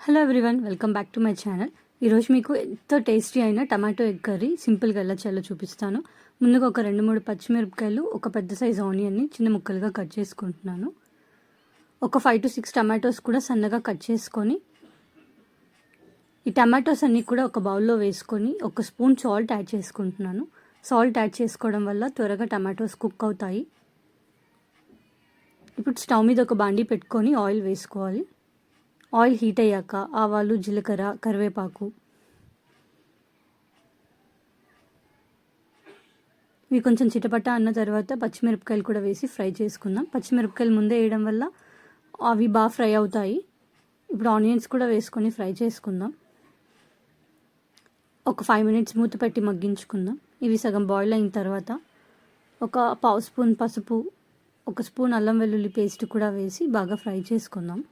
Hello everyone welcome back to my channel ఈరోజు మీకు ఎంతో టేస్టీ అయిన టమాటో ఎగ్ కర్రీ సింపుల్గా ఎలా చేయాలో చూపిస్తాను. ముందుగా ఒక రెండు మూడు పచ్చిమిరపకాయలు ఒక పెద్ద సైజు ఆనియన్ని చిన్న ముక్కలుగా కట్ చేసుకుంటున్నాను. ఒక ఫైవ్ టు సిక్స్ టమాటోస్ కూడా సన్నగా కట్ చేసుకొని ఈ టమాటోస్ అన్నీ కూడా ఒక బౌల్లో వేసుకొని ఒక స్పూన్ సాల్ట్ యాడ్ చేసుకుంటున్నాను. సాల్ట్ యాడ్ చేసుకోవడం వల్ల త్వరగా టమాటోస్ కుక్ అవుతాయి. ఇప్పుడు స్టవ్ మీద ఒక బాండి పెట్టుకొని ఆయిల్ వేసుకోవాలి. ఆయిల్ హీట్ అయ్యాక ఆవాలు జీలకర్ర కరివేపాకు ఇవి కొంచెం చిటపట అన్న తర్వాత పచ్చిమిరపకాయలు కూడా వేసి ఫ్రై చేసుకుందాం. పచ్చిమిరపకాయలు ముందే వేయడం వల్ల అవి బాగా ఫ్రై అవుతాయి. ఇప్పుడు ఆనియన్స్ కూడా వేసుకొని ఫ్రై చేసుకుందాం. ఒక ఫైవ్ మినిట్స్ మూత పెట్టి మగ్గించుకుందాం. ఇవి సగం బాయిల్ అయిన తర్వాత ఒక పావు స్పూన్ పసుపు ఒక స్పూన్ అల్లం వెల్లుల్లి పేస్ట్ కూడా వేసి బాగా ఫ్రై చేసుకుందాం.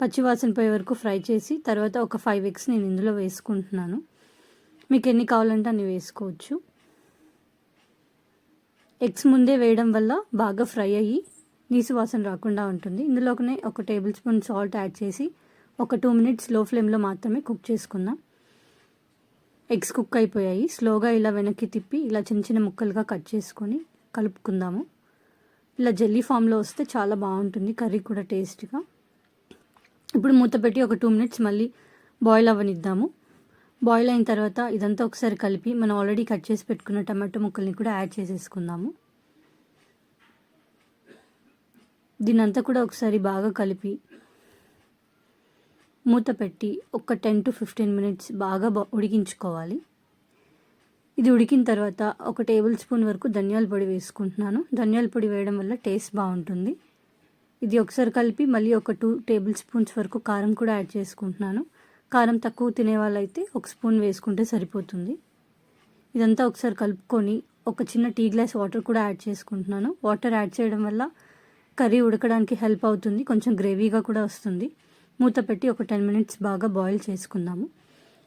పచ్చివాసన పోయే వరకు ఫ్రై చేసి తర్వాత ఒక ఫైవ్ ఎగ్స్ నేను ఇందులో వేసుకుంటున్నాను. మీకు ఎన్ని కావాలంటే అన్ని వేసుకోవచ్చు. ఎగ్స్ ముందే వేయడం వల్ల బాగా ఫ్రై అయ్యి నీసు వాసన రాకుండా ఉంటుంది. ఇందులోనే ఒక టేబుల్ స్పూన్ సాల్ట్ యాడ్ చేసి ఒక టూ మినిట్స్లో ఫ్లేమ్లో మాత్రమే కుక్ చేసుకుందాం. ఎగ్స్ కుక్ అయిపోయాయి. స్లోగా ఇలా వెనక్కి తిప్పి ఇలా చిన్న చిన్న ముక్కలుగా కట్ చేసుకొని కలుపుకుందాము. ఇలా జెల్లీ ఫామ్లో వస్తే చాలా బాగుంటుంది కర్రీ కూడా టేస్ట్గా. ఇప్పుడు మూత పెట్టి ఒక టూ మినిట్స్ మళ్ళీ బాయిల్ అవ్వనిద్దాము. బాయిల్ అయిన తర్వాత ఇదంతా ఒకసారి కలిపి మనం ఆల్రెడీ కట్ చేసి పెట్టుకున్న టమాటో ముక్కల్ని కూడా యాడ్ చేసేసుకుందాము. దీనంతా కూడా ఒకసారి బాగా కలిపి మూత పెట్టి ఒక టెన్ టు ఫిఫ్టీన్ మినిట్స్ బాగా ఉడికించుకోవాలి. ఇది ఉడికిన తర్వాత ఒక టేబుల్ స్పూన్ వరకు ధనియాల పొడి వేసుకుంటున్నాను. ధనియాల పొడి వేయడం వల్ల టేస్ట్ బాగుంటుంది. ఇది ఒకసారి కలిపి మళ్ళీ ఒక టూ టేబుల్ స్పూన్స్ వరకు కారం కూడా యాడ్ చేసుకుంటున్నాను. కారం తక్కువ తినే వాళ్ళైతే ఒక స్పూన్ వేసుకుంటే సరిపోతుంది. ఇదంతా ఒకసారి కలుపుకొని ఒక చిన్న టీ గ్లాస్ వాటర్ కూడా యాడ్ చేసుకుంటున్నాను. వాటర్ యాడ్ చేయడం వల్ల కర్రీ ఉడకడానికి హెల్ప్ అవుతుంది. కొంచెం గ్రేవీగా కూడా వస్తుంది. మూత పెట్టి ఒక టెన్ మినిట్స్ బాగా బాయిల్ చేసుకుందాము.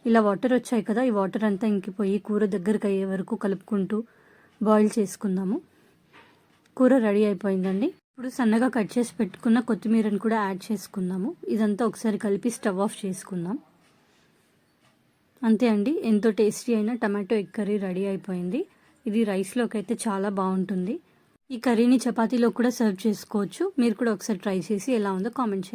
ఇలా వాటర్ వచ్చాయి కదా ఈ వాటర్ అంతా ఇంకిపోయి కూర దగ్గరకు అయ్యే వరకు కలుపుకుంటూ బాయిల్ చేసుకుందాము. కూర రెడీ అయిపోయిందండి. ఇప్పుడు సన్నగా కట్ చేసి పెట్టుకున్న కొత్తిమీరని కూడా యాడ్ చేసుకుందాము. ఇదంతా ఒకసారి కలిపి స్టవ్ ఆఫ్ చేసుకుందాం. అంతే అండి ఎంతో టేస్టీ అయిన టమాటో ఎగ్ కర్రీ రెడీ అయిపోయింది. ఇది రైస్లోకి అయితే చాలా బాగుంటుంది. ఈ కర్రీని చపాతీలో కూడా సర్వ్ చేసుకోవచ్చు. మీరు కూడా ఒకసారి ట్రై చేసి ఎలా ఉందో కామెంట్ చేయండి.